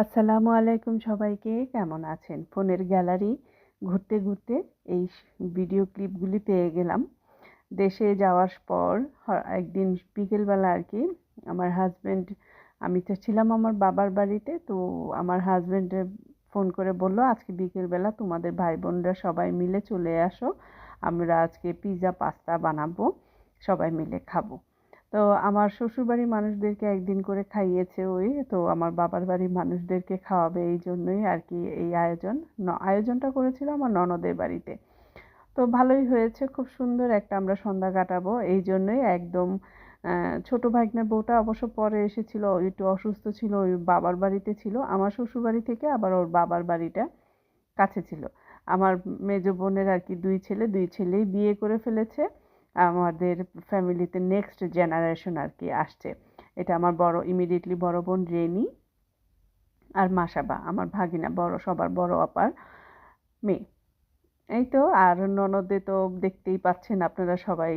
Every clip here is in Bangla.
আসসালামু আলাইকুম সবাইকে। কেমন আছেন? ফোনের গ্যালারি ঘুরতে ঘুরতে এই ভিডিও ক্লিপগুলি পেয়ে গেলাম। দেশে যাওয়ার পর একদিন বিকেলবেলা আর কি আমার হাজব্যান্ড আমি তো ছিলাম আমার বাবার বাড়িতে, তো আমার হাজব্যান্ড ফোন করে বলল, আজকে বিকেলবেলা তোমাদের ভাই বোনরা সবাই মিলে চলে আসো। আমরা আজকে পিৎজা পাস্তা বানাবো। সবাই মিলে খাব। তো আমার শ্বশুরবাড়ির মানুষদেরকে একদিন করে খাইয়েছে ওই। তো আমার বাবার বাড়ির মানুষদেরকে খাওয়াবে এই জন্যই আর কি এই আয়োজন। আয়োজনটা করেছিল আমার ননদের বাড়িতে। তো ভালোই হয়েছে, খুব সুন্দর একটা আমরা সন্ধ্যা কাটাবো। এই জন্যই একদম ছোট ভাগ্নের বউটা অবশ্য পরে এসেছিল একটু অসুস্থ ছিল, ওই বাবার বাড়িতে ছিল। আমার শ্বশুর বাড়ি থেকে আবার ওর বাবার বাড়িটা কাছে ছিল। আমার মেজো বোনের আর কি দুই ছেলে, দুই ছেলেই বিয়ে করে ফেলেছে। আমাদের ফ্যামিলিতে নেক্সট জেনারেশন আর কি আসছে। এটা আমার বড় ইমিডিয়েটলি বড় বোন রেনি আর মাসাবা আমার ভাগিনা বড়, সবার বড় আপার মেয়ে। এই তো, আর ননদে তো দেখতেই পাচ্ছেন আপনারা সবাই।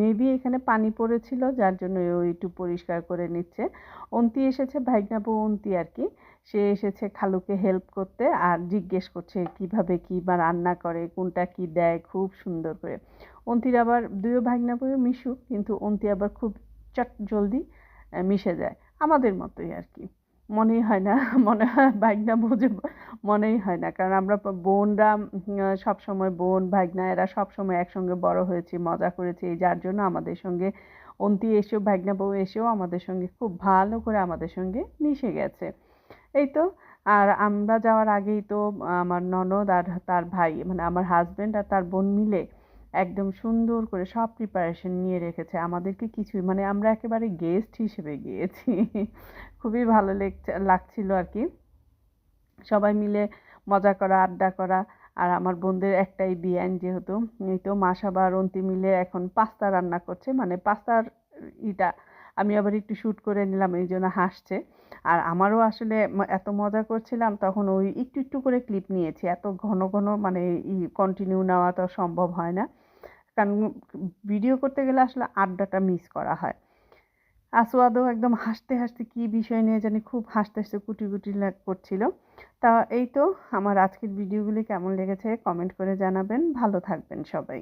মেবি এখানে পানি পড়েছিল, যার জন্য ও একটু পরিষ্কার করে নিচ্ছে। অন্তি এসেছে, ভাইগনাবু অন্তি আর কি। সে এসেছে খালুকে হেল্প করতে আর জিজ্ঞেস করছে কীভাবে কি বা রান্না করে, কোনটা কি দেয়, খুব সুন্দর করে। অন্তির আবার দুইও ভাগনাবু মিশু কিন্তু অন্তি আবার খুব চট জলদি মিশে যায়, আমাদের মতোই আর কি। মনেই হয় না, মনে হয় ভাগনা বুঝে, মনেই হয় না। কারণ আমরা বোনরা সব সময় বোন, ভাগনা, এরা সব সময় একসঙ্গে বড় হয়েছি, মজা করেছি। যার জন্য আমাদের সঙ্গে অন্তি এসেও, ভাগনা বউ এসেও আমাদের সঙ্গে খুব ভালো করে আমাদের সঙ্গে মিশে গেছে। এই তো, আর আমরা যাওয়ার আগেই তো, আমার ননদ আর তার ভাই মানে আমার হাজবেন্ড আর তার বোন মিলে একদম সুন্দর করে সব প্রিপারেশন নিয়ে রেখেছে। আমাদেরকে কিছুই মানে আমরা একেবারে গেস্ট হিসেবে গিয়েছি। খুবই ভালো লেগছে, লাগছিল আর কি। সবাই মিলে মজা করা, আড্ডা করা। আর আমার বোনদের একটাই বিয়ান যেহেতু। এই তো মাসাবা আর অন্তি মিলে এখন পাস্তা রান্না করছে। মানে পাস্তার ইটা আমি আবার একটু শ্যুট করে নিলাম, এই জন্য হাসছে। আর আমারও আসলে এত মজা করছিলাম, তখন ওই একটু একটু করে ক্লিপ নিয়েছি। এত ঘন ঘন মানে ই কন্টিনিউ নেওয়া তো সম্ভব হয় না। কারণ ভিডিও করতে গেলে আসলে আড্ডাটা মিস করা হয়। আসোয়াদও একদম হাসতে হাসতে কি বিষয় নিয়ে জানি খুব হাসতে হাসতে কুটি কুটি করছিল। তা এই তো আমার আজকের ভিডিওগুলি কেমন লেগেছে? কমেন্ট করে জানাবেন। ভালো থাকবেন সবাই।